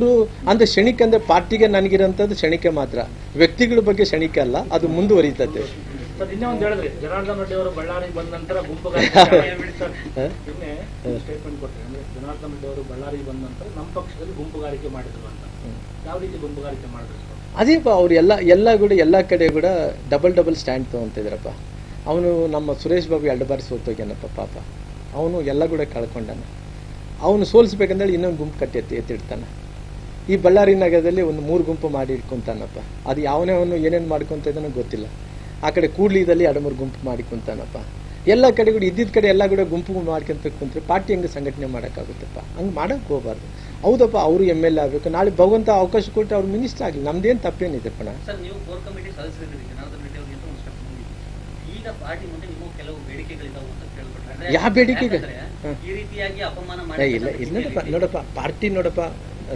ಅವರು ಅಂದ್ರೆ ಕ್ಷಣಿಕ ಅಂದ್ರೆ ಪಾರ್ಟಿಗೆ ನನಗಿರೋಂಥದ್ದು ಕ್ಷಣಿಕೆ ಮಾತ್ರ. ವ್ಯಕ್ತಿಗಳ ಬಗ್ಗೆ ಕ್ಷಣಿಕೆ ಅಲ್ಲ ಅದು ಮುಂದುವರಿತದೆ ಅದೇ ಅವ್ರು ಎಲ್ಲ ಎಲ್ಲ ಕೂಡ ಎಲ್ಲ ಕಡೆ ಕೂಡ ಡಬಲ್ ಡಬಲ್ ಸ್ಟ್ಯಾಂಡ್ ತಗೊಂತಿದ್ರಪ್ಪ ಅವನು ನಮ್ಮ ಸುರೇಶ್ ಬಾಬು ಎರಡು ಬಾರಿ ಸೋತೋಗ್ಯಾನಪ್ಪ ಪಾಪ. ಅವನು ಎಲ್ಲ ಕೂಡ ಕಳ್ಕೊಂಡಾನೆ. ಅವನು ಸೋಲಿಸ್ಬೇಕಂದೇಳಿ ಇನ್ನೊಂದು ಗುಂಪು ಕಟ್ಟಿ ಎತ್ತಿ ಎತ್ತಿಡ್ತಾನೆ. ಈ ಬಳ್ಳಾರಿ ನಗರದಲ್ಲಿ ಒಂದು ಮೂರು ಗುಂಪು ಮಾಡಿ ಇಟ್ಕೊಂತಾನಪ್ಪ. ಅದು ಯಾವನೇ ಅವನು ಏನೇನು ಮಾಡ್ಕೊಂತ ಇದ್ದಾನೋ ಗೊತ್ತಿಲ್ಲ. ಆ ಕಡೆ ಕೂಡ್ಲಿದಲ್ಲಿ ಎರಡು ಮೂರು ಗುಂಪು ಮಾಡಿ ಕುಂತಾನಪ್ಪ ಎಲ್ಲ ಕಡೆ ಕೂಡ ಇದ್ದಿದ್ದ ಕಡೆ ಎಲ್ಲ ಕೂಡ ಗುಂಪು ಮಾಡ್ಕೊಂತ ಕುಂತ್ರೆ ಪಾರ್ಟಿ ಹೆಂಗೆ ಸಂಘಟನೆ ಮಾಡೋಕ್ಕಾಗುತ್ತಪ್ಪ. ಹಂಗೆ ಮಾಡೋಕೆ ಹೋಗಬಾರ್ದು. ಹೌದಪ್ಪ ಅವರು ಎಂ ಎಲ್ ಎ ಆಗಬೇಕು. ನಾಳೆ ಭಗವಂತ ಅವಕಾಶ ಕೊಟ್ಟರೆ ಅವ್ರು ಮಿನಿಸ್ಟರ್ ಆಗಲಿ. ನಮ್ದೇನು ತಪ್ಪೇನಿದೆ ಪಣ ಸರ್ ನೀವು ಕೋರ್ ಕಮಿಟಿ ಸದಸ್ಯರಿದ್ದೀರಿ ಜನಾರ್ದನ್ ರೆಡ್ಡಿ ಅವರಿಗೆ ಒಂದು ಸ್ಟೆಪ್ ಮುಂದಿದೆ ಈಗ ಪಾರ್ಟಿ ಮುಂದೆ ನಿಮ್ಮ ಕೆಲವು ಬೇಡಿಕೆಗಳಿದಾವೆ ಅಂತ ಕೇಳ್ಬಿಟ್ರೆ. ಅಂದ್ರೆ ಯಾವ ಬೇಡಿಕೆಗೆ? ಈ ರೀತಿಯಾಗಿ ಅಪಮಾನ ಏ, ಮಾಡಿ ಇಲ್ಲ ಇಲ್ಲ ನೋಡಪ್ಪ ನೋಡಪ್ಪ ಪಾರ್ಟಿ ನೋಡಪ್ಪ.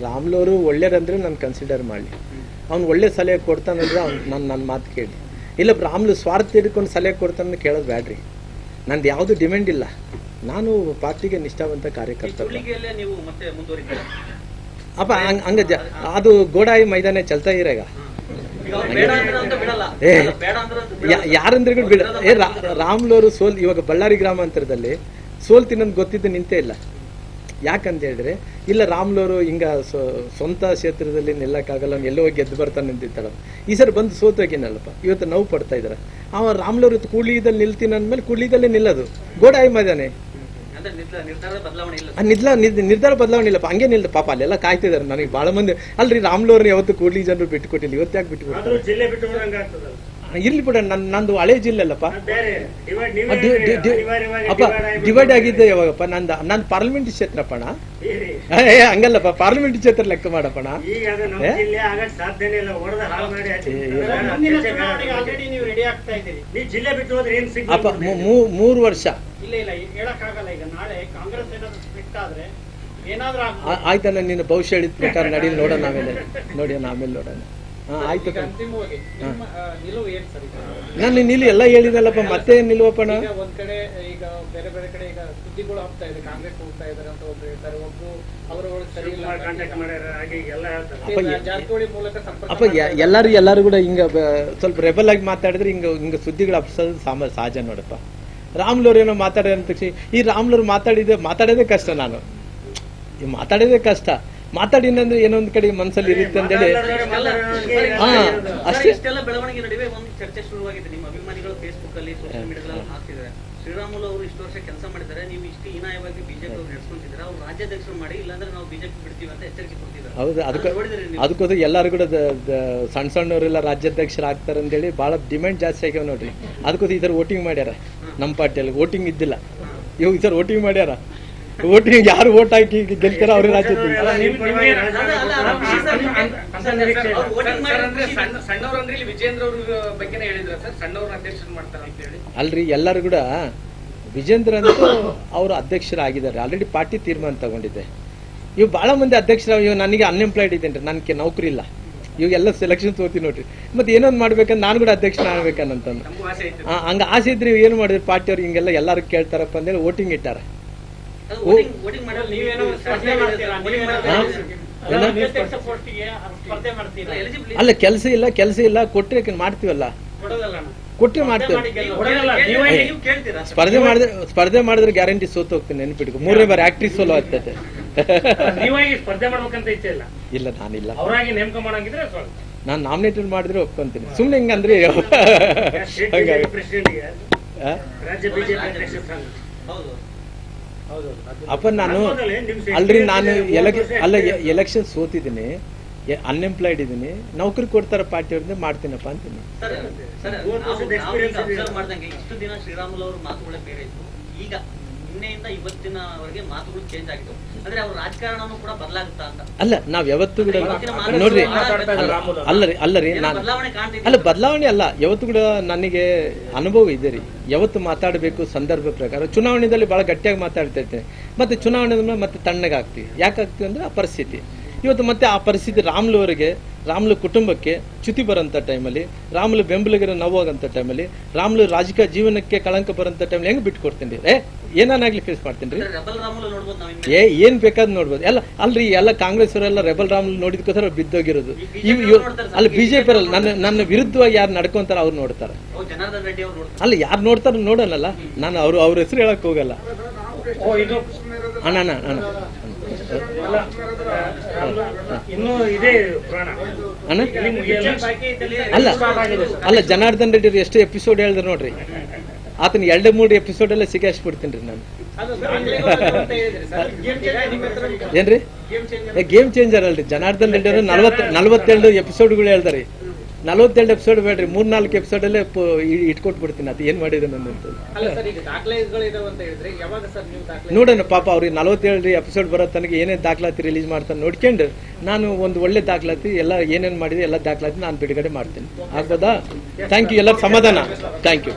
ರಾಮ್ಲವರು ಒಳ್ಳೇರಂದ್ರೆ ನಾನು ಕನ್ಸಿಡರ್ ಮಾಡಲಿ. ಅವ್ನು ಒಳ್ಳೆ ಸಲಹೆ ಕೊಡ್ತಾನಂದ್ರೆ ಅವ್ನು ನಾನು ನನ್ನ ಮಾತು ಕೇಳಿ ಇಲ್ಲ ರಾಮ್ಲು ಸ್ವಾರ್ಥ ಹಿಡ್ಕೊಂಡು ಸಲಹೆ ಕೊಡ್ತಾನೆ ಕೇಳೋದು ಬ್ಯಾಡ್ರಿ. ನಂದು ಯಾವುದು ಡಿಮ್ಯಾಂಡ್ ಇಲ್ಲ. ನಾನು ಪಾರ್ಟಿಗೆ ನಿಷ್ಠಾವಂತ ಕಾರ್ಯಕರ್ತ ಅಪ್ಪ ಹಂಗ ಅದು ಗೋಡಾಯಿ ಮೈದಾನ ಚಲ್ತಾ ಇರಾಗ ಏ. ಯಾರಂದ್ರೆ ಬಿಡ ಏ ರಾ- ರಾಮ್ಲವರು ಸೋಲ್ ಇವಾಗ ಬಳ್ಳಾರಿ ಗ್ರಾಮಾಂತರದಲ್ಲಿ ತಿನ್ನೋದು ಗೊತ್ತಿದ್ದು ನಿಂತೇ ಇಲ್ಲ. ಯಾಕಂತ ಹೇಳಿದ್ರೆ ಇಲ್ಲ ರಾಮ್ಲೋರು ಹಿಂಗ ಸ್ವ- ಸ್ವಂತ ಕ್ಷೇತ್ರದಲ್ಲಿ ನಿಲ್ಲಕ್ಕಾಗಲ್ಲ ಅವ್ನು ಎಲ್ಲೋ ಹೋಗಿ ಗೆದ್ದು ಬರ್ತಾನೆ ನಿಂತಿರ್ತಾಳ ಈ ಸರ್ ಬಂದು ಸೋತೋಗಿನಲ್ಲಪ್ಪ ಇವತ್ತು ನೋವು ಪಡ್ತಾ ಇದಾರೆ. ಅವ ರಾಮ್ಲವರು ಕೂಳಿದಲ್ಲಿ ನಿಲ್ತೀನಿ ಅಂದ್ಮೇಲೆ ಕೂಳಿದಲ್ಲೇ ನಿಲ್ಲದು. ಗೋಡಾಯಿ ಮೈದಾನೆ ಅಂದ್ರೆ ನಿರ್ಧಾರ ನಿರ್ಧಾರದ ಬದಲಾವಣೆ ಇಲ್ಲ. ಆ ನಿದ್ಲ ನಿದ್- ನಿರ್ಧಾರ ಬದಲಾವಣೆ ಇಲ್ಲಪ್ಪ. ಹಂಗೆ ನಿಲ್ದ. ಪಾಪ ಅಲ್ಲೆಲ್ಲ ಕಾಯ್ತಿದಾರೆ ನನಗೆ. ಬಹಳ ಮಂದಿ ಅಲ್ರಿ ರಾಮ್ಲೋರ್ ಯಾವತ್ತು ಕೂಡ್ಲಿ ಜನರು ಬಿಟ್ಟು ಕೊಟ್ಟಿಲ್ಲ. ಇವತ್ತು ಯಾಕೆ ಬಿಟ್ಟು ಇರ್ಲಿ ಬಿಡ ನನ್ ನಂದು ಹಳೆ ಜಿಲ್ಲೆ ಅಲ್ಲಪ್ಪ. ಅಪ್ಪ ಡಿವೈಡ್ ಆಗಿದ್ದೆ ಯಾವಾಗಪ್ಪ? ನಂದ ನಂದು ಪಾರ್ಲಿಮೆಂಟ್ ಕ್ಷೇತ್ರಪ್ಪಣ. ಏ ಏ ಹಂಗಲ್ಲಪ್ಪ ಪಾರ್ಲಿಮೆಂಟ್ ಕ್ಷೇತ್ರ ಲೆಕ್ಕ ಮಾಡಪ್ಪಣ. ಅಪ್ಪ ಮೂರು ವರ್ಷ. ಇಲ್ಲ ಇಲ್ಲ ಹೇಳಕ್ಕಾಗಲ್ಲ. ಈಗ ನಾಳೆ ಕಾಂಗ್ರೆಸ್ ಏನಾದ್ರು ಸ್ಪ್ಲಿಟ್ ಆದ್ರೆ ಏನಾದ್ರೂ ಆ- ಆಗ್ಬೋದು. ಆಯ್ತಣ್ಣ ನೀನು ಭವಿಷ್ಯ ಹೇಳಿದ ಪ್ರಕಾರ ನಡೀಲಿ ನೋಡೋಣ ಆಮೇಲೆ. ನೋಡಿ ಆಮೇಲೆ ನೋಡೋಣ. ಆಯ್ತು ನಾನು ನಿಲ್ಲಿ ಎಲ್ಲ ಹೇಳಿದಲ್ಲಪ್ಪ ಮತ್ತೆ ಏನ್ ನಿಲ್ವಪ್ಪಣ ಒಂದ್ ಕಡೆ ಈಗ ಬೇರೆ ಬೇರೆ ಕಡೆ ಈಗ ಸುದ್ದಿಗಳು ಆಗ್ತಾ ಇದೆ ಕಾಂಗ್ರೆಸ್ ಹೋಗ್ತಾ ಇದಾರೆ ಅಂತ ಒಬ್ರು ಹೇಳ್ತಾರೆ ಒಬ್ರು ಅಪ್ಪ, ಎಲ್ಲಾರು ಎಲ್ಲಾರು ಕೂಡ ಹಿಂಗ ಸ್ವಲ್ಪ ರೆಬಲ್ ಆಗಿ ಮಾತಾಡಿದ್ರೆ ಹಿಂಗ ಹಿಂಗ ಸುದ್ದಿಗಳು ಹಬ್ಸೋದು ಸಾಮ ಸಹಜ ನೋಡಪ್ಪ. ರಾಮ್ಲವ್ರು ಏನೋ ಮಾತಾಡ್ಯಾರ ಅಂತ ತಕ್ಷಣ ಈ ರಾಮ್ಲೂರ್ ಮಾತಾಡಿದೆ ಮಾತಾಡೋದೇ ಕಷ್ಟ ನಾನು. ಈ ಮಾತಾಡೋದೇ ಕಷ್ಟ. ಮಾತಾಡಿನಂದ್ರೆ ಏನೋ ಒಂದ್ ಕಡೆ ಮನ್ಸಲ್ಲಿ ಇರುತ್ತೆ ಅಂತೇಳಿ. ಹಾ, ಸರ್, ಅಷ್ಟೇ. ಬೆಳವಣಿಗೆ ನಡುವೆ ಒಂದು ಚರ್ಚೆ ಶುರುವಾಗಿದೆ. ನಿಮ್ಮ ಅಭಿಮಾನಿಗಳು ಫೇಸ್ಬುಕ್ ಅಲ್ಲಿ ಸೋಷಿಯಲ್ ಮೀಡಿಯಾದಲ್ಲಿ ಹಾಕ್ತಿದ್ದಾರೆ. ಶ್ರೀರಾಮುಲು ಅವರು ಇಷ್ಟು ವರ್ಷ ಕೆಲಸ ಮಾಡಿದ್ದಾರೆ. ನೀವು ಇಷ್ಟು ಹೀನಾಯವಾಗಿ ಬಿಜೆಪಿ ಅವ್ರು ನಡೆಸ್ಕೊಂತಿದ್ದಾರೆ ಅವ್ರು ರಾಜ್ಯಾಧ್ಯಕ್ಷರು ಮಾಡಿ ಇಲ್ಲಾಂದ್ರೆ ನಾವು ಬಿಜೆಪಿ ಬಿಡ್ತೀವಿ ಅಂತ ಎಚ್ಚರಿಕೆ ಕೊಡ್ತಿದ್ದಾರೆ. ಹೌದು ಅದಕ್ಕೆ ಅದನ್ನ ನೋಡಿದ್ರಿ ಎಲ್ಲಾರು ಕೂಡ ಸಣ್ಣ ಸಣ್ಣವರೆಲ್ಲ ರಾಜ್ಯಾಧ್ಯಕ್ಷರು ಆಗ್ತಾರೆ ಅಂತೇಳಿ ಭಾಳ ಡಿಮ್ಯಾಂಡ್ ಜಾಸ್ತಿ ಆಗ್ಯಾವ ನೋಡ್ರಿ. ಅದಕ್ಕೋದ್ರೆ ಈ ಥರ ವೋಟಿಂಗ್ ಮಾಡ್ಯಾರ. ನಮ್ಮ ಪಾರ್ಟಿಯಲ್ಲಿ. ವೋಟಿಂಗ್ ಇದ್ದಿಲ್ಲ. ಇವಾಗ ಈ ಥರ ವೋಟಿಂಗ್ ಮಾಡ್ಯಾರ. ವೋಟಿಂಗ್ ಯಾರು ವೋಟ್ ಹಾಕಿ ಗೆಲ್ತಾರ ಅವ್ರೇ ರಾಜ್ಯಾಧ್ಯಕ್ಷ ಅಲ್ಲ, ನಿಮ್ ಪರವಾಗಿ ರಾಜ- ಅಲ್ಲ, ಅಲ್ಲ, ಅಲ್ಲ, ಖುಷಿ ಸರ್ ನಿಮ್ಗೆ. ಅಂತ ನಿರೀಕ್ಷೆ ಇಲ್ಲ. ಅವ್ರು voting ಮಾಡಿ ಅಂದ್ರೆ ಖುಷಿ ಸಣ್ಣ ಸಣ್ಣವ್ರು ಅಂದ್ರೆ ಇಲ್ಲಿ ವಿಜೇಂದ್ರ ಅವ್ರ ಬಗ್ಗೆನೇ ಹೇಳಿದ್ರ ಸರ್ ಸಣ್ಣವ್ರ ಅಧ್ಯಕ್ಷರು ಮಾಡ್ತಾರೆ ಅಂತ ಹೇಳಿ ಅಲ್ರಿ ಎಲ್ಲರೂ ಕೂಡ ವಿಜೇಂದ್ರ ಅಂತೂ ಅವರು ಅಧ್ಯಕ್ಷರಾಗಿದ್ದಾರೆ ಆಲ್ರೆಡಿ ಪಾರ್ಟಿ ತೀರ್ಮಾನ ತಗೊಂಡಿದೆ ಇವ್ ಬಹಳ ಮಂದಿ ಅಧ್ಯಕ್ಷರ ಇವ್ ನನಗೆ ಅನ್ಎಂಪ್ಲಾಯ್ಡ್ ಇದ್ದೇನೆ ನನಗೆ ನೌಕರಿ ಇಲ್ಲ ಇವಾಗೆಲ್ಲ ಸೆಲೆಕ್ಷನ್ ತೋತಿ ನೋಡ್ರಿ ಮತ್ತೆ ಏನೊಂದು ಮಾಡ್ಬೇಕಂತ ನಾನು ಕೂಡ ಅಧ್ಯಕ್ಷನ ಆಗ್ಬೇಕಂತ ಹಂಗ ಆಸೆ ಇದ್ರೆ ಏನು ಮಾಡಿದ್ರು ಪಾರ್ಟಿಯವ್ರು ಹಿಂಗೆಲ್ಲ ಎಲ್ಲರೂ ಕೇಳ್ತಾರಪ್ಪ ಅಂದೇಳಿ ವೋಟಿಂಗ್ ಇಟ್ಟಾರ ಅಲ್ಲ ಕೆಲಸ ಇಲ್ಲ ಕೆಲಸ ಇಲ್ಲ ಕೊಟ್ಟರೆ ಮಾಡ್ತೀವಲ್ಲ? ಕೊಟ್ಟರೆ ಮಾಡ್ತೀವಿ. ಸ್ಪರ್ಧೆ ಮಾಡಿದ್ರೆ ಸ್ಪರ್ಧೆ ಮಾಡಿದ್ರೆ ಗ್ಯಾರಂಟಿ ಸೋತು ಹೋಗ್ತೀನಿ ನೆನ್ಪಿಟ್ಕೊ. ಮೂರನೇ ಬಾರಿ ಆಕ್ಟ್ರಿ ಸೋಲೋ ಸ್ಪರ್ಧೆ ಮಾಡ್ಬೇಕಂತ ಇಚ್ಛೆ ಇಲ್ಲ? ಇಲ್ಲ ನಾನಿಲ್ಲ. ಅವರಾಗಿ ನೇಮಕ ಮಾಡಂಗಿದ್ರೆ ಸ್ವಲ್ಪ. ನಾನು ನಾಮಿನೇಟೆಡ್ ಮಾಡಿದ್ರೆ ಒಪ್ಕೊಂತೀನಿ. ಸುಮ್ಮನೆ ಹೆಂಗಂದ್ರೆ ಹಂಗಾಗಿ. ಅಪ್ಪ ನಾನು ಅಲ್ರಿ ನಾನು ಅಲ್ಲ. ಎಲೆಕ್ಷನ್ ಸೋತಿದ್ದೀನಿ. ಅನ್ಎಂಪ್ಲಾಯ್ಡ್ ಇದ್ದೀನಿ. ನೌಕರಿ ಕೊಡ್ತಾರ ಪಾರ್ಟಿಯವ್ರಿಂದ ಮಾಡ್ತೀನಪ್ಪ ಅಂತೀನಿ. ಈಗ ನಿನ್ನೆಯಿಂದ ಇವತ್ತಿನವರೆಗೆ ಮಾತುಗಳು ಚೇಂಜ್ ಆಗಿತ್ತು ಅಂದ್ರೆ ಅವ್ರ ರಾಜಕಾರಣನೂ ಕೂಡ ಬದಲಾಗುತ್ತಾ ಅಂತ. ಅಲ್ಲ ನಾವ್ ಯಾವತ್ತು ಕೂಡ ನೋಡ್ರಿ ಮಾತಾಡ್ತಾ ಇದ್ದಾರೆ ಅಲ್ಲ- ರಾಮುಲು. ರೀ ಅಲ್ಲ ರೀ ನಾನು ಅಲ್ಲ ಬದಲಾವಣೆ ಅಲ್ಲ ಯಾವತ್ತು ಕೂಡ ನನಗೆ ಅನುಭವ ಇದೆ ರೀ. ಯಾವತ್ತು ಮಾತಾಡಬೇಕು ಸಂದರ್ಭ ಪ್ರಕಾರ ಚುನಾವಣೆಯಲ್ಲಿ ಬಹಳ ಗಟ್ಟಿಯಾಗಿ ಮಾತಾಡ್ತಾ ಇರ್ತೇನೆ. ಮತ್ತೆ ಚುನಾವಣೆ ಮೇಲೆ ಮತ್ತೆ ತಣ್ಣಗಾಗ್ತೀವಿ. ಯಾಕಾಗ್ತೀವಿ ಅಂದ್ರೆ ಆ ಪರಿಸ್ಥಿತಿ. ಇವತ್ತು ಮತ್ತೆ ಆ ಪರಿಸ್ಥಿತಿ ರಾಮ್ಲು ಅವರಿಗೆ ರಾಮುಲು ಕುಟುಂಬಕ್ಕೆ ಚ್ಯುತಿ ಬರೋಂಥ ಟೈಮಲ್ಲಿ ರಾಮುಲು ಬೆಂಬಲಿಗರ ನೋವಾಗಂಥ ಟೈಮಲ್ಲಿ ರಾಮ್ಲು ರಾಜಕೀಯ ಜೀವನಕ್ಕೆ ಕಳಂಕ ಬರೋಂಥ ಟೈಮಲ್ಲಿ ಹೆಂಗೆ ಬಿಟ್ಟು ಕೊಡ್ತೀನಿ ಏ ಏನಾಗ್ಲಿ ಫೇಸ್ ಮಾಡ್ತೀನಿ ರೀ? ರೆಬಲ್ ರಾಮುಲು ನೋಡ್ಬೋದು ನಾವು ಏ ಏನ್ ಬೇಕಾದ್ ನೋಡ್ಬೋದು. ಎಲ್ಲ ಅಲ್ರಿ ಎಲ್ಲ ಕಾಂಗ್ರೆಸ್ ಅವರೆಲ್ಲ ರೆಬಲ್ ರಾಮ್ ನೋಡಿದ್ಕೋಸ್ಕರ ಬಿದ್ದೋಗಿರೋದು. ಇವ್ ಅಲ್ಲಿ ಬಿಜೆಪಿ ಅವರಲ್ಲಿ ನನ್ನ ನನ್ನ ವಿರುದ್ಧವಾಗಿ ಯಾರು ನಡ್ಕೊಂತಾರ ಅವ್ರು ನೋಡ್ತಾರೆ. ಅಲ್ಲಿ ಜನಾರ್ದನ್ ರೆಡ್ಡಿ ಅವ್ರು ನೋಡ್ತಾರೆ. ಅಲ್ಲ ಯಾರು ನೋಡ್ತಾರ ನೋಡೋಣಲ್ಲ ನಾನು ಅವ್ರು ಅವ್ರ ಹೆಸರು ಹೇಳಕ್ ಹೋಗಲ್ಲ. ಓ ಇದು ಅಣ್ಣ ಅಣ್ಣ ಅಣ್ಣ. ಅಲ್ಲ ಅಲ್ಲ ಜನಾರ್ದನ್ ರೆಡ್ಡಿ ಎಷ್ಟು ಎಪಿಸೋಡ್ ಹೇಳಿದ್ರು ನೋಡ್ರಿ. ಆತನ ಎರಡು ಮೂರು ಎಪಿಸೋಡ್ ಎಲ್ಲ ಸಿಗಾಯಿಸ್ಬಿಡ್ತೀನಿ ರೀ ನಾನು. ಏನ್ರಿ? ಗೇಮ್ ಚೇಂಜರ್ ಅಲ್ರಿ. ಜನಾರ್ದನ್ ರೆಡ್ಡಿ ಅವರು ನಲ್ವತ್ ನಲ್ವತ್ತೆರಡು ಎಪಿಸೋಡ್ಗಳು ಹೇಳ್ತಾರೆ ನಲ್ವತ್ತೆರಡು ಎಪಿಸೋಡ್ ಬೇಡ್ರಿ ಮೂರ್ ನಾಲ್ಕು ಎಪಿಸೋಡ್ ಅಲ್ಲೇ ಇಟ್ಕೊಟ್ಬಿಡ್ತೀನಿ ಅದು ಏನ್ ಮಾಡಿದೆ ನನ್ನ ನೋಡೋಣ ಪಾಪ ಅವ್ರಿಗೆ ನಲವತ್ತೇಳು ಎಪಿಸೋಡ್ ಬರೋ ತನಕ ಏನೇನು ದಾಖಲಾತಿ ರಿಲೀಸ್ ಮಾಡ್ತಾನೆ ನೋಡ್ಕೊಂಡು ನಾನು ಒಂದು ಒಳ್ಳೆ ದಾಖಲಾತಿ ಎಲ್ಲ ಏನೇನು ಮಾಡಿದೆ ಎಲ್ಲ ದಾಖಲಾತಿ ನಾನು ಬಿಡುಗಡೆ ಮಾಡ್ತೀನಿ. ಆಗ್ಬೋದಾ? ಥ್ಯಾಂಕ್ ಯು ಎಲ್ಲ ಸಮಾಧಾನ. Thank you